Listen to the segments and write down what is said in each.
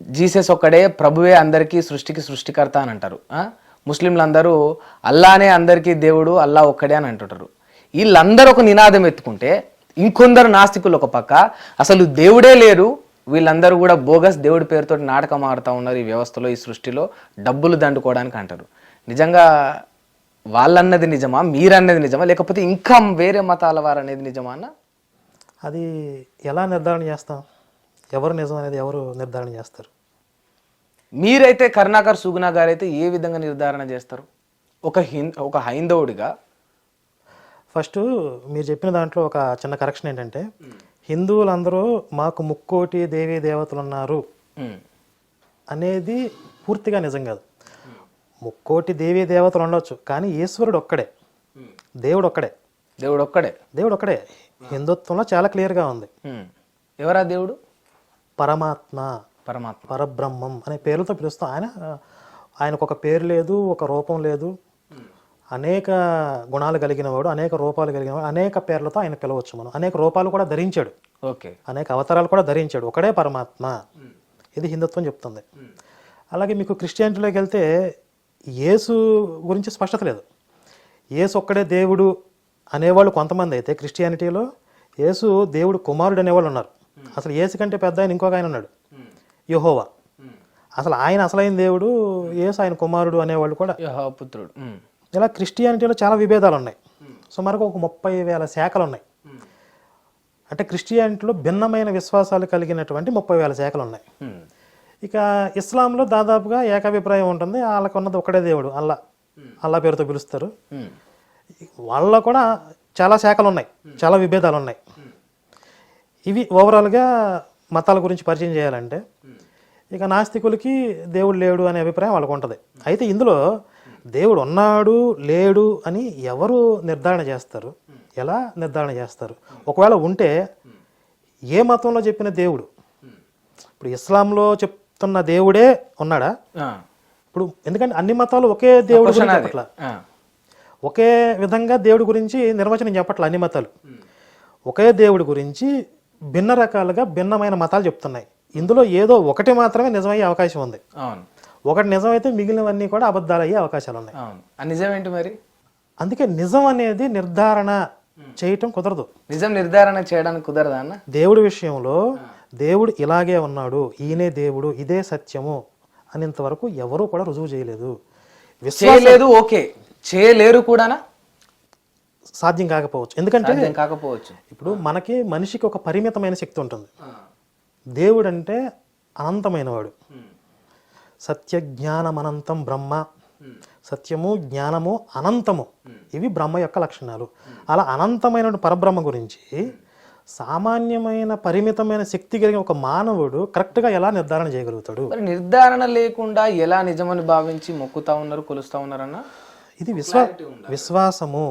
Jesus ఒక్కడే ప్రభువే అందరికీ సృష్టికి సృష్టికర్త అని అంటారు. ముస్లింలందరూ ముస్లింలు అందరూ అల్లానే అందరికీ దేవుడు అల్లా ఒక్కడే అని అంటుంటారు. వీళ్ళందరూ ఒక నినాదం ఎత్తుకుంటే ఇంకొందరు నాస్తికులు ఒక పక్క అసలు దేవుడే లేరు. వీళ్ళందరూ కూడా బోగస్ దేవుడి పేరుతో నాటకం ఆడుతూ ఉన్నారు ఈ వ్యవస్థలో ఈ సృష్టిలో డబ్బులు దండుకోవడానికి అంటారు. నిజంగా వాళ్ళన్నది నిజమా? మీరన్నది నిజమా? లేకపోతే ఇంకా వేరే మతాల వారు అనేది నిజమా అన్న? అది ఎలా నిర్ధారణ చేస్తాం? ఎవరు నిజం అనేది ఎవరు నిర్ధారణ చేస్తారు? మీరైతే కరుణాకర్ సుగుణ గారు అయితే ఏ విధంగా నిర్ధారణ చేస్తారు? ఒక హిం ఒక హైందవుడిగా? ఫస్ట్ మీరు చెప్పిన దాంట్లో ఒక చిన్న కరెక్షన్ ఏంటంటే హిందువులందరూ మాకు ముక్కోటి దేవీ దేవతలు ఉన్నారు అనేది పూర్తిగా నిజం కాదు. ముక్కోటి దేవీ దేవతలు ఉండొచ్చు కానీ ఈశ్వరుడు ఒక్కడే. దేవుడు ఒక్కడే. దేవుడు ఒక్కడే. దేవుడు ఒక్కడే. హిందుత్వంలో చాలా క్లియర్గా ఉంది. ఎవరా దేవుడు? పరమాత్మ పరమాత్మ. పరబ్రహ్మం అనే పేర్లతో పిలుస్తాం. ఆయన ఆయనకు ఒక పేరు లేదు ఒక రూపం లేదు. అనేక గుణాలు కలిగిన వాడు అనేక రూపాలు కలిగిన వాడు అనేక పేర్లతో ఆయన పిలవచ్చు మనం. అనేక రూపాలు కూడా ధరించాడు. ఓకే. అనేక అవతారాలు కూడా ధరించాడు. ఒకడే పరమాత్మ. ఇది హిందుత్వం చెప్తుంది. అలాగే మీకు క్రిస్టియానిటీలోకి వెళ్తే యేసు గురించి స్పష్టత లేదు. యేసు ఒక్కడే దేవుడు అనేవాళ్ళు కొంతమంది అయితే క్రిస్టియానిటీలో యేసు దేవుడు కుమారుడు అనేవాళ్ళు ఉన్నారు. అసలు యేసు కంటే పెద్ద ఆయన ఇంకొక ఆయన ఉన్నాడు. యహోవా. అసలు ఆయన అసలైన దేవుడు యేసు ఆయన కుమారుడు అనేవాళ్ళు కూడా. పుత్రుడు ఇలా క్రిస్టియానిటీలో చాలా విభేదాలు ఉన్నాయి సుమారుగా ఒక ముప్పై వేల శాఖలు ఉన్నాయి అంటే క్రిస్టియానిటీలో భిన్నమైన విశ్వాసాలు కలిగినటువంటి ముప్పై వేల శాఖలు ఉన్నాయి ఇక ఇస్లాంలో దాదాపుగా ఏకాభిప్రాయం ఉంటుంది. వాళ్ళకు ఉన్నది ఒకటే దేవుడు అల్లా. అల్లా పేరుతో పిలుస్తారు. ఉమ్, వాళ్ళలో కూడా చాలా శాఖలు ఉన్నాయి చాలా విభేదాలు ఉన్నాయి ఇవి ఓవరాల్గా మతాల గురించి పరిచయం చేయాలంటే ఇక నాస్తికులకి దేవుడు లేడు అనే అభిప్రాయం వాళ్ళకు ఉంటుంది అయితే ఇందులో దేవుడు ఉన్నాడు లేడు అని ఎవరు నిర్ధారణ చేస్తారు? ఎలా నిర్ధారణ చేస్తారు? ఒకవేళ ఉంటే ఏ మతంలో చెప్పిన దేవుడు? ఇప్పుడు ఇస్లాంలో చెప్తున్న దేవుడే ఉన్నాడా? ఇప్పుడు ఎందుకంటే అన్ని మతాలు ఒకే దేవుడు గురించి చెప్పట్లా. ఒకే విధంగా దేవుడి గురించి నిర్వచనం చెప్పట్ల అన్ని మతాలు. ఒకే దేవుడి గురించి భిన్న రకాలుగా భిన్నమైన మతాలు చెప్తున్నాయి. ఇందులో ఏదో ఒకటి మాత్రమే నిజమయ్యే అవకాశం ఉంది. అవును. ఒకటి నిజమైతే మిగిలినవన్నీ కూడా అబద్ధాలు అయ్యే అవకాశాలు ఉన్నాయి. అవును. ఆ నిజం ఏంటి మరి? అందుకే నిజం అనేది నిర్ధారణ చేయటం కుదరదు. నిజం నిర్ధారణ చేయడానికి కుదరదా అన్న? దేవుడి విషయంలో దేవుడు ఇలాగే ఉన్నాడు ఈయనే దేవుడు ఇదే సత్యము అనేంతవరకు ఎవరూ కూడా రుజువు చేయలేదు. చేయలేదు ఓకే. చేయలేరు కూడానా? సాధ్యం కాకపోవచ్చు. ఎందుకంటే కాకపోవచ్చు. ఇప్పుడు మనకి మనిషికి ఒక పరిమితమైన శక్తి ఉంటుంది. దేవుడు అంటే అనంతమైనవాడు. సత్య జ్ఞానం అనంతం బ్రహ్మ సత్యము జ్ఞానము అనంతము. ఇవి బ్రహ్మ యొక్క లక్షణాలు. అలా అనంతమైన పరబ్రహ్మ గురించి సామాన్యమైన పరిమితమైన శక్తి కలిగిన ఒక మానవుడు కరెక్ట్గా ఎలా నిర్ధారణ చేయగలుగుతాడు? నిర్ధారణ లేకుండా ఎలా నిజమని భావించి మొక్కుతా ఉన్నారు కొలుస్తా ఉన్నారన్న ఇది విశ్వా విశ్వాసము.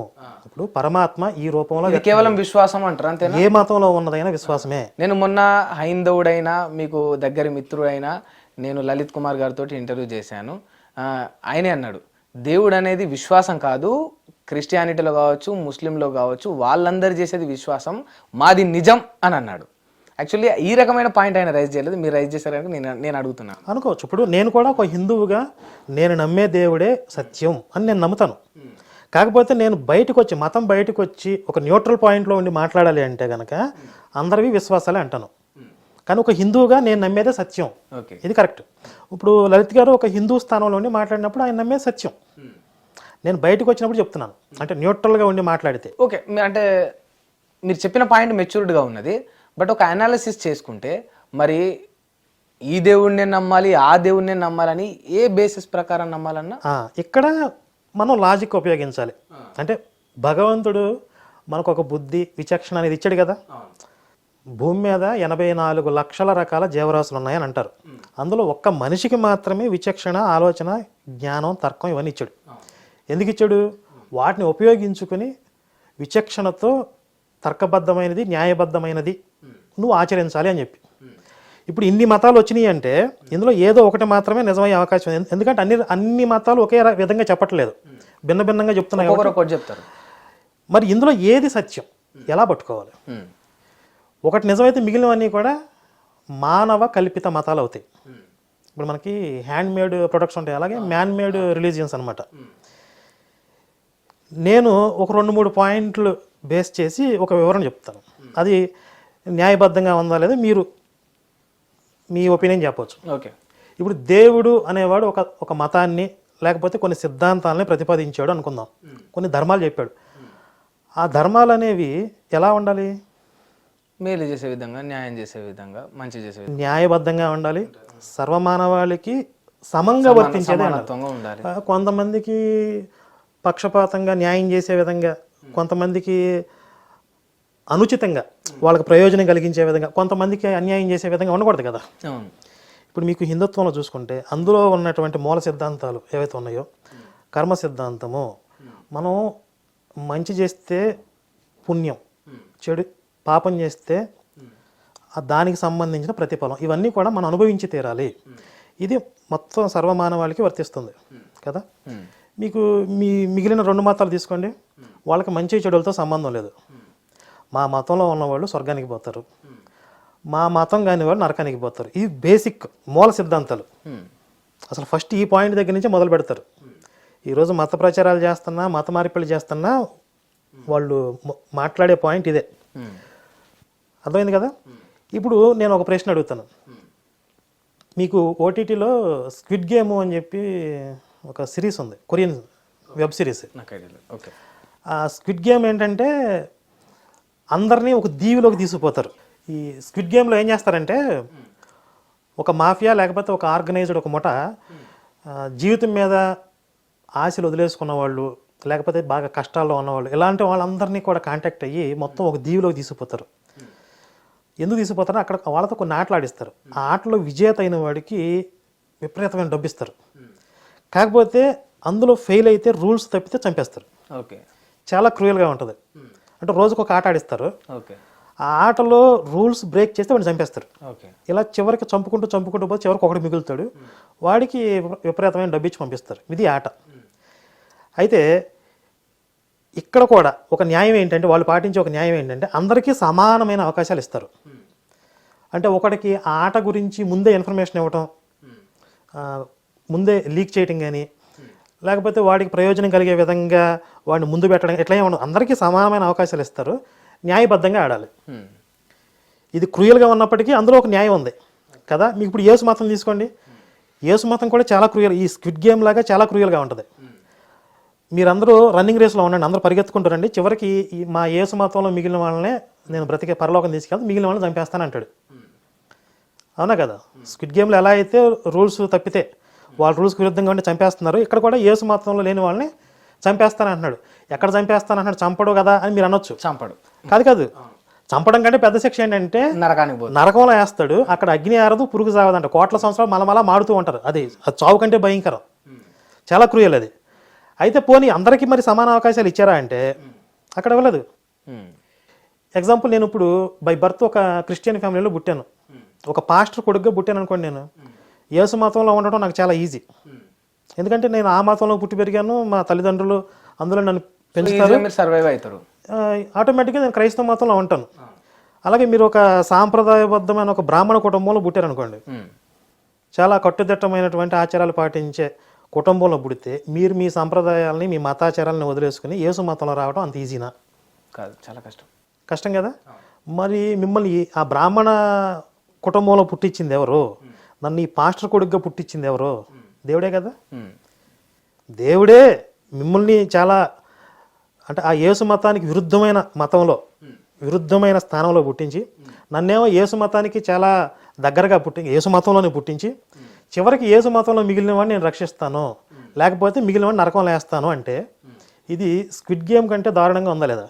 ఇప్పుడు పరమాత్మ ఈ రూపంలో ఇది కేవలం విశ్వాసం అంటారు? అంతే ఏ మతంలో ఉన్నదైనా విశ్వాసమే. నేను మొన్న హైందవుడైనా మీకు దగ్గర మిత్రుడైనా నేను లలిత్ కుమార్ గారితో ఇంటర్వ్యూ చేశాను. ఆయనే అన్నాడు దేవుడు అనేది విశ్వాసం కాదు క్రిస్టియానిటీలో కావచ్చు ముస్లింలో కావచ్చు వాళ్ళందరూ చేసేది విశ్వాసం మాది నిజం అని అన్నాడు. యాక్చువల్లీ ఈ రకమైన పాయింట్ ఆయన రైజ్ చేయలేదు. మీరు రైజ్ చేశారని నేను నేను అడుగుతున్నాను అనుకోవచ్చు. ఇప్పుడు నేను కూడా ఒక హిందువుగా నేను నమ్మే దేవుడే సత్యం అని నేను నమ్ముతాను. కాకపోతే నేను బయటకు వచ్చి మతం బయటకు వచ్చి ఒక న్యూట్రల్ పాయింట్లో ఉండి మాట్లాడాలి అంటే కనుక అందరివి విశ్వాసాలే అంటాను. కానీ ఒక హిందువుగా నేను నమ్మేదే సత్యం. ఓకే. ఇది కరెక్ట్. ఇప్పుడు లలిత్ గారు ఒక హిందూ స్థానంలో ఉండి మాట్లాడినప్పుడు ఆయన నమ్మేది సత్యం. నేను బయటకు వచ్చినప్పుడు చెప్తున్నాను. అంటే న్యూట్రల్గా ఉండి మాట్లాడితే. ఓకే. అంటే మీరు చెప్పిన పాయింట్ మెచ్యూర్డ్గా ఉన్నది. బట్ ఒక అనాలిసిస్ చేసుకుంటే మరి ఈ దేవుడినే నమ్మాలి ఆ దేవుడినే నమ్మాలని ఏ బేసిస్ ప్రకారం నమ్మాలన్నా? ఇక్కడ మనం లాజిక్ ఉపయోగించాలి. అంటే భగవంతుడు మనకు ఒక బుద్ధి విచక్షణ అనేది ఇచ్చాడు కదా? భూమి మీద ఎనభై నాలుగు లక్షల రకాల జీవరాశులు ఉన్నాయని అంటారు. అందులో ఒక్క మనిషికి మాత్రమే విచక్షణ ఆలోచన జ్ఞానం తర్కం ఇవన్నీ ఇచ్చాడు. ఎందుకు ఇచ్చాడు? వాటిని ఉపయోగించుకుని విచక్షణతో తర్కబద్ధమైనది న్యాయబద్ధమైనది నువ్వు ఆచరించాలి అని చెప్పి. ఇప్పుడు ఇన్ని మతాలు వచ్చినాయి అంటే ఇందులో ఏదో ఒకటి మాత్రమే నిజమయ్యే అవకాశం ఉంది. ఎందుకంటే అన్ని అన్ని మతాలు ఒకే విధంగా చెప్పట్లేదు. భిన్న భిన్నంగా చెప్తున్నాయి చెప్తారు. మరి ఇందులో ఏది సత్యం? ఎలా పట్టుకోవాలి. ఒకటి నిజమైతే మిగిలినవన్నీ కూడా మానవ కల్పిత మతాలు అవుతాయి. ఇప్పుడు మనకి హ్యాండ్ మేడ్ ప్రొడక్ట్స్ ఉంటాయి. అలాగే మ్యాన్ మేడ్ రిలీజియన్స్ అనమాట నేను ఒక రెండు మూడు పాయింట్లు బేస్ చేసి ఒక వివరణ చెప్తాను. అది న్యాయబద్ధంగా ఉందా లేదా మీరు మీ ఒపీనియన్ చెప్పవచ్చు ఓకే. ఇప్పుడు దేవుడు అనేవాడు ఒక ఒక మతాన్ని లేకపోతే కొన్ని సిద్ధాంతాలని ప్రతిపాదించాడు అనుకుందాం. కొన్ని ధర్మాలు చెప్పాడు. ఆ ధర్మాలు అనేవి ఎలా ఉండాలి? మేలు చేసే విధంగా న్యాయం చేసే విధంగా మంచి చేసే న్యాయబద్ధంగా ఉండాలి. సర్వమానవాళికి సమంగా వర్తించేదే ఉండాలి. కొంతమందికి పక్షపాతంగా న్యాయం చేసే విధంగా కొంతమందికి అనుచితంగా వాళ్ళకి ప్రయోజనం కలిగించే విధంగా కొంతమందికి అన్యాయం చేసే విధంగా ఉండకూడదు కదా. ఇప్పుడు మీకు హిందుత్వంలో చూసుకుంటే అందులో ఉన్నటువంటి మూల సిద్ధాంతాలు ఏవైతే ఉన్నాయో కర్మ సిద్ధాంతము మనం మంచి చేస్తే పుణ్యం చెడు పాపం చేస్తే దానికి సంబంధించిన ప్రతిఫలం ఇవన్నీ కూడా మనం అనుభవించి తీరాలి. ఇది మొత్తం సర్వమానవాళికి వర్తిస్తుంది కదా. మీకు మీ మిగిలిన రెండు మతాలు తీసుకోండి. వాళ్ళకి మంచి చెడులతో సంబంధం లేదు. మా మతంలో ఉన్నవాళ్ళు స్వర్గానికి పోతారు. మా మతం కాని వాళ్ళు నరకానికి పోతారు. ఇది బేసిక్ మూల సిద్ధాంతాలు. అసలు ఫస్ట్ ఈ పాయింట్ దగ్గర నుంచి మొదలు పెడతారు. ఈరోజు మత ప్రచారాలు చేస్తున్నా మత మార్పిడి చేస్తున్నా వాళ్ళు మాట్లాడే పాయింట్ ఇదే. అర్థమైంది కదా? ఇప్పుడు నేను ఒక ప్రశ్న అడుగుతాను. మీకు ఓటీటీలో స్క్విడ్ గేమ్ అని చెప్పి ఒక సిరీస్ ఉంది కొరియన్ వెబ్ సిరీస్. ఓకే. ఆ స్క్విడ్ గేమ్ ఏంటంటే అందరినీ ఒక దీవిలోకి తీసుకుపోతారు. ఈ స్క్విడ్ గేమ్లో ఏం చేస్తారంటే ఒక మాఫియా లేకపోతే ఒక ఆర్గనైజ్డ్ ఒక ముఠ జీవితం మీద ఆశలు వదిలేసుకున్న వాళ్ళు లేకపోతే బాగా కష్టాల్లో ఉన్నవాళ్ళు ఇలాంటి వాళ్ళందరినీ కూడా కాంటాక్ట్ అయ్యి మొత్తం ఒక దీవిలోకి తీసుకుపోతారు. ఎందుకు తీసుకుపోతారో అక్కడ వాళ్ళతో కొన్ని ఆటలు ఆడిస్తారు. ఆ ఆటలో విజేత అయిన వాడికి విపరీతమైన డబ్బు ఇస్తారు కాకపోతే అందులో ఫెయిల్ అయితే రూల్స్ తప్పితే చంపేస్తారు. ఓకే. చాలా క్రూయల్గా ఉంటుంది. అంటే రోజుకు ఒక ఆట ఆడిస్తారు. ఓకే. ఆ ఆటలో రూల్స్ బ్రేక్ చేస్తే వాడిని చంపేస్తారు. ఓకే. ఇలా చివరికి చంపుకుంటూ చంపుకుంటూ పోతే చివరికి ఒకటి మిగులుతాడు. వాడికి విపరీతమైన డబ్బు ఇచ్చి పంపిస్తారు. ఇది ఆట. అయితే ఇక్కడ కూడా ఒక న్యాయం ఏంటంటే వాళ్ళు పాటించే ఒక న్యాయం ఏంటంటే అందరికీ సమానమైన అవకాశాలు ఇస్తారు. అంటే ఒకడికి ఆ ఆట గురించి ముందే ఇన్ఫర్మేషన్ ఇవ్వటం ముందే లీక్ చేయటం కానీ లేకపోతే వాడికి ప్రయోజనం కలిగే విధంగా వాడిని ముందు పెట్టడం ఎట్లా ఏమి ఉండదు అందరికీ సమానమైన అవకాశాలు ఇస్తారు. న్యాయబద్ధంగా ఆడాలి. ఇది క్రూయల్గా ఉన్నప్పటికీ అందులో ఒక న్యాయం ఉంది. కదా? మీకు ఇప్పుడు యేసు మతం తీసుకోండి. యేసు మతం కూడా చాలా క్రూయల్ ఈ స్క్విడ్ గేమ్ లాగా చాలా క్రూయల్గా ఉంటుంది. మీరందరూ రన్నింగ్ రేస్లో ఉండండి అందరూ పరిగెత్తుకుంటారండి చివరికి మా యేసు మతంలో మిగిలిన వాళ్ళనే నేను బ్రతికే పరలోకం తీసుకెళ్తే మిగిలిన వాళ్ళని చంపేస్తాను అంటాడు అవునా కదా? స్క్విడ్ గేమ్లో ఎలా అయితే రూల్స్ తప్పితే వాళ్ళ రూల్స్కి విరుద్ధంగా ఉండి చంపేస్తున్నారు. ఇక్కడ కూడా యేసు మతంలో లేని వాళ్ళని చంపేస్తాను అంటున్నాడు ఎక్కడ చంపేస్తాను అంటున్నాడు చంపడు కదా అని మీరు అనొచ్చు. చంపడు. కాదు కాదు. చంపడం కంటే పెద్ద శిక్ష ఏంటంటే నరకానికి నరకంలో వేస్తాడు. అక్కడ అగ్ని ఆరదు పురుగు సావదంట. కోట్ల సంవత్సరాలు మలమలా మాడుతూ ఉంటారు. అది అది చావు కంటే భయంకరం. చాలా క్రూయల్ అది. అయితే పోనీ అందరికీ మరి సమాన అవకాశాలు ఇచ్చారా అంటే అక్కడ ఇవ్వలేదు. ఎగ్జాంపుల్ నేను ఇప్పుడు బై బర్త్ ఒక క్రిస్టియన్ ఫ్యామిలీలో పుట్టాను. ఒక పాస్టర్ కొడుకుగా పుట్టాను అనుకోండి నేను. యేసు మతంలో ఉండటం నాకు చాలా ఈజీ. ఎందుకంటే నేను ఆ మతంలో పుట్టి పెరిగాను మా తల్లిదండ్రులు అందులో నన్ను పెంచుతారు. సర్వైవ్ అవుతారు. ఆటోమేటిక్గా నేను క్రైస్తవ మతంలో ఉంటాను. అలాగే మీరు ఒక సాంప్రదాయబద్ధమైన ఒక బ్రాహ్మణ కుటుంబంలో పుట్టారనుకోండి. ఉమ్. చాలా కట్టుదిట్టమైనటువంటి ఆచారాలు పాటించే కుటుంబంలో పుడితే మీరు మీ సంప్రదాయాలని మీ మతాచారాలని వదిలేసుకుని యేసు మతంలో రావడం అంత ఈజీనా? కాదు చాలా కష్టం. కష్టం కదా? మరి మిమ్మల్ని ఆ బ్రాహ్మణ కుటుంబంలో పుట్టించింది ఎవరు? నన్ను ఈ పాస్టర్ కొడుకుగా పుట్టించింది ఎవరు? దేవుడే కదా. దేవుడే మిమ్మల్ని చాలా అంటే ఆ యేసు మతానికి విరుద్ధమైన మతంలో విరుద్ధమైన స్థానంలో పుట్టించి నన్నేమో యేసు మతానికి చాలా దగ్గరగా పుట్టి యేసు మతంలోనే పుట్టించి చివరికి యేసు మతంలో మిగిలిన వాడిని నేను రక్షిస్తాను. లేకపోతే మిగిలిన వాడిని నరకంలో వేస్తాను అంటే ఇది స్క్విడ్ గేమ్ కంటే దారుణంగా ఉందా లేదా?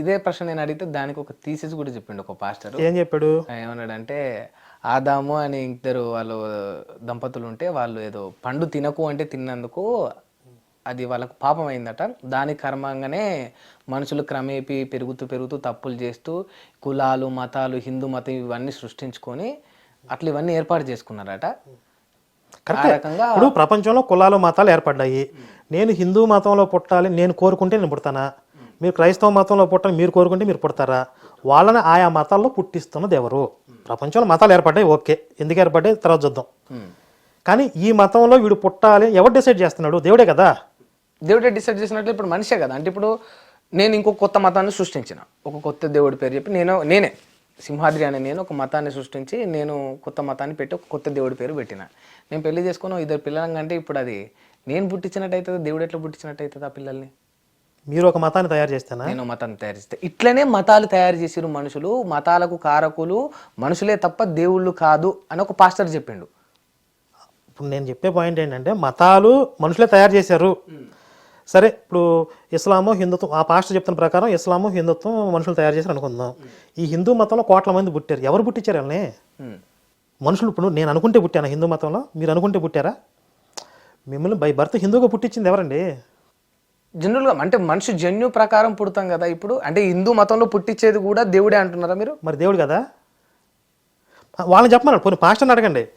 ఇదే ప్రశ్న నేను అడిగితే దానికి ఒక థీసిస్ కూడా చెప్పిండు ఒక పాస్టర్. ఏం చెప్పాడు? ఏమన్నాడంటే ఆదాము అని ఇద్దరు వాళ్ళు దంపతులు ఉంటే వాళ్ళు ఏదో పండు తినకు అంటే తిన్నందుకు అది వాళ్ళకు పాపం అయిందట దాని కర్మంగానే మనుషులు క్రమేపీ పెరుగుతూ పెరుగుతూ తప్పులు చేస్తూ కులాలు మతాలు హిందూ మతం ఇవన్నీ సృష్టించుకొని అట్లా ఇవన్నీ ఏర్పాటు చేసుకున్నారట. ఇప్పుడు ప్రపంచంలో కులాలు మతాలు ఏర్పడ్డాయి. నేను హిందూ మతంలో పుట్టాలి నేను కోరుకుంటే నేను పుడతానా? మీరు క్రైస్తవ మతంలో పుట్టని మీరు కోరుకుంటే మీరు పుడతారా? వాళ్ళని ఆయా మతాల్లో పుట్టిస్తున్నది ఎవరు? ప్రపంచంలో మతాలు ఏర్పడ్డాయి ఓకే. ఎందుకు ఏర్పడ్డాయి? తర్వాత చూద్దాం. కానీ ఈ మతంలో వీడు పుట్టాలి ఎవరు డిసైడ్ చేస్తున్నాడు? దేవుడే కదా. దేవుడే డిసైడ్ చేసినట్లు ఇప్పుడు మనిషే కదా. అంటే ఇప్పుడు నేను ఇంకో కొత్త మతాన్ని సృష్టించిన. ఒక కొత్త దేవుడి పేరు చెప్పి నేను నేనే సింహాద్రి అనే నేను ఒక మతాన్ని సృష్టించి నేను కొత్త మతాన్ని పెట్టి ఒక కొత్త దేవుడి పేరు పెట్టిన. నేను పెళ్ళి చేసుకున్న ఇద్దరు పిల్లలంటే ఇప్పుడు అది నేను పుట్టించినట్టు అవుతుంది దేవుడు ఎట్లా పుట్టించినట్టు అవుతుంది ఆ పిల్లల్ని? మీరు ఒక మతాన్ని తయారు చేస్తానా? నేను మతాన్ని తయారు చేస్తే. ఇట్లనే మతాలు తయారు చేసిరు మనుషులు మతాలకు కారకులు మనుషులే తప్ప దేవుళ్ళు కాదు అని ఒక పాస్టర్ చెప్పిండు. ఇప్పుడు నేను చెప్పే పాయింట్ ఏంటంటే మతాలు మనుషులే తయారు చేశారు. సరే ఇప్పుడు ఇస్లాము హిందుత్వం ఆ పాస్టర్ చెప్తున్న ప్రకారం ఇస్లాము హిందుత్వం మనుషులు తయారు చేశారు అనుకుందాం. ఈ హిందూ మతంలో కోట్ల మంది పుట్టారు. ఎవరు పుట్టించారు వాళ్ళని. మనుషులు ఇప్పుడు నేను అనుకుంటే పుట్టాను హిందూ మతంలో? మీరు అనుకుంటే పుట్టారా? మిమ్మల్ని బై బర్త్ హిందూగా పుట్టించింది ఎవరండి? జనరల్గా అంటే మనిషి జన్యు ప్రకారం పుడతాం కదా ఇప్పుడు? అంటే హిందూ మతంలో పుట్టించేది కూడా దేవుడే అంటున్నారా మీరు? మరి దేవుడు కదా? వాళ్ళని చెప్పమన్నాడు. పోనీ పాస్టర్ని అడగండి.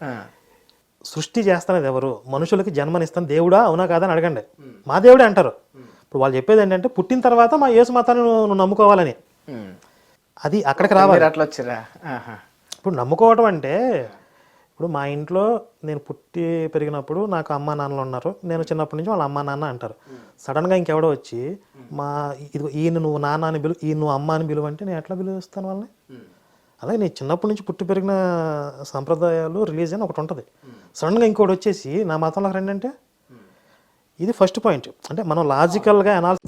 సృష్టి చేస్తున్నది ఎవరు? మనుషులకి జన్మనిస్తాను దేవుడా? అవునా కాదా అని అడగండి. మా దేవుడే అంటారు. ఇప్పుడు వాళ్ళు చెప్పేది ఏంటంటే పుట్టిన తర్వాత మా యేసు మతాన్ని నువ్వు నమ్ముకోవాలని. అది అక్కడికి రావాలి. అట్లా వచ్చిరా. ఇప్పుడు నమ్ముకోవటం అంటే ఇప్పుడు మా ఇంట్లో నేను పుట్టి పెరిగినప్పుడు నాకు అమ్మా నాన్నలు ఉన్నారు. నేను చిన్నప్పటి నుంచి వాళ్ళ అమ్మా నాన్న అంటారు. సడన్గా ఇంకెవడో వచ్చి మా ఇది ఈయన నువ్వు నాన్న అని పిలు ఈయన నువ్వు అమ్మ అని పిలువు అంటే నేను ఎట్లా పిలుస్తాను వాళ్ళని? అలాగే నేను చిన్నప్పటి నుంచి పుట్టి పెరిగిన సంప్రదాయాలు రిలీజియన్ ఒకటి ఉంటుంది. సడన్గా ఇంకోటి వచ్చేసి నా మతంలో రండి అంటే ఇది ఫస్ట్ పాయింట్ అంటే మనం లాజికల్గా అనాలి